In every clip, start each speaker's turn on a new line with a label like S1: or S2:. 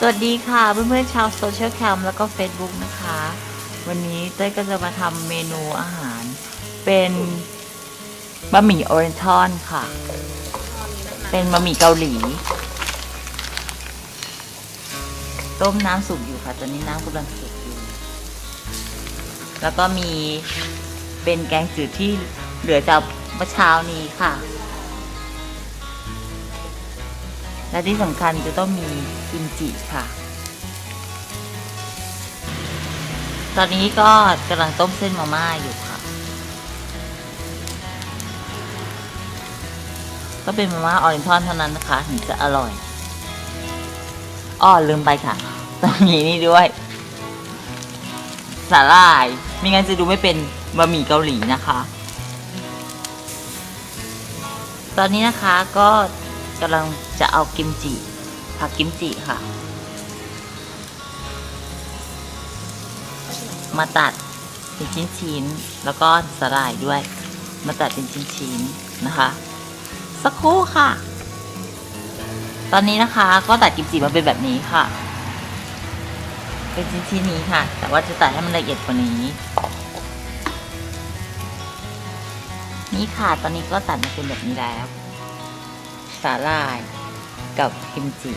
S1: สวัสดีค่ะเพื่อนๆชาวโซเชียลแคมแล้วก็ Facebook นะคะ วันนี้เต้ยก็จะมาทำเมนูอาหาร เป็นบะหมี่ออเรนทอนค่ะ เป็นบะหมี่เกาหลี ต้มน้ำสุกอยู่ค่ะ ตอนนี้น้ำกำลังสุกอยู่ แล้วก็มีเป็นแกงจืดที่เหลือจากเมื่อเช้านี้ค่ะ และที่สำคัญจะต้องมีกิมจิค่ะ ตอนนี้ก็กำลังต้มเส้นมาม่าอยู่ค่ะ ก็เป็นมาม่าออรินทอนเท่านั้นนะคะถึงจะอร่อยอ้อลืมไปค่ะต้องมีนี่ด้วยสาหร่ายไม่งั้นจะดูไม่เป็นบะหมี่เกาหลีนะคะ ตอนนี้นะคะก็ กำลังจะเอากิมจิผักกิมจิค่ะ มาตัดเป็นชิ้นๆแล้วก็สลายด้วย มาตัดเป็นชิ้นๆนะคะ สักครู่ค่ะ ตอนนี้นะคะก็ตัดกิมจิมาเป็นแบบนี้ค่ะ เป็นชิ้นๆนี้ค่ะ แต่ว่าจะตัดให้มันละเอียดกว่านี้นี่ค่ะ ตอนนี้ก็ตัดมาเป็นแบบนี้แล้ว สาหร่ายกับกิมจิ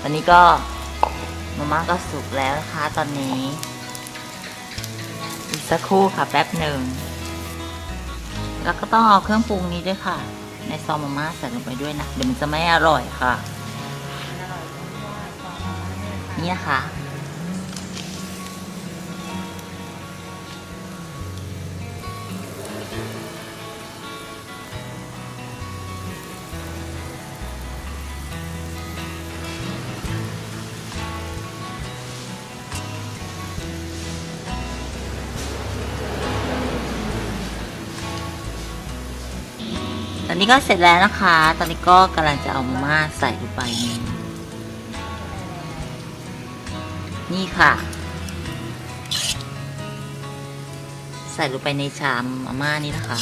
S1: ตอนนี้ก็มาม่าก็สุกแล้วนะคะตอนนี้ อีกสักครู่ค่ะแป๊บหนึ่ง แล้วก็ต้องเอาเครื่องปรุงนี้ด้วยค่ะ ในซองมาม่าใส่ลงไปด้วยนะ เดี๋ยวมันจะไม่อร่อยค่ะ นี่ค่ะ ตอนนี้ก็เสร็จแล้วนะคะ ตอนนี้ก็กำลังจะเอามาม่าใส่ลงไปนี่นี่ค่ะ ใส่ลงไปในชามมาม่านี่นะคะ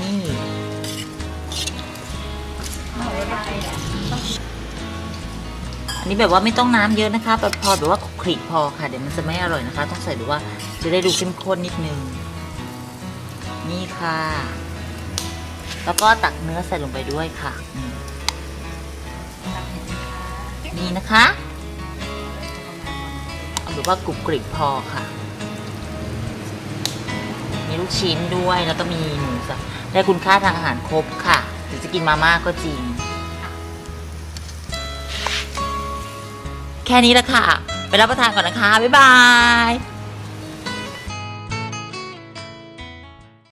S1: นี่อันนี้แบบว่าไม่ต้องน้ำเยอะนะคะแบบพอแบบว่าคลุกคลิกพอค่ะ เดี๋ยวมันจะไม่อร่อยนะคะ ต้องใส่ดูว่าจะได้ดูเข้มข้นนิดนึง นี่ค่ะ แล้วก็ตักเนื้อใส่ลงไปด้วยค่ะมนี่นะคะเอาแบบว่ากรุบกริบพอค่ะ มีลูกชิ้นด้วยแล้วก็มีหมูสับได้คุณค่าทางอาหารครบค่ะถึงจะกินมาม่าก็จริง แค่นี้ละค่ะ ไปรับประทานก่อนนะคะ บ๊ายบาย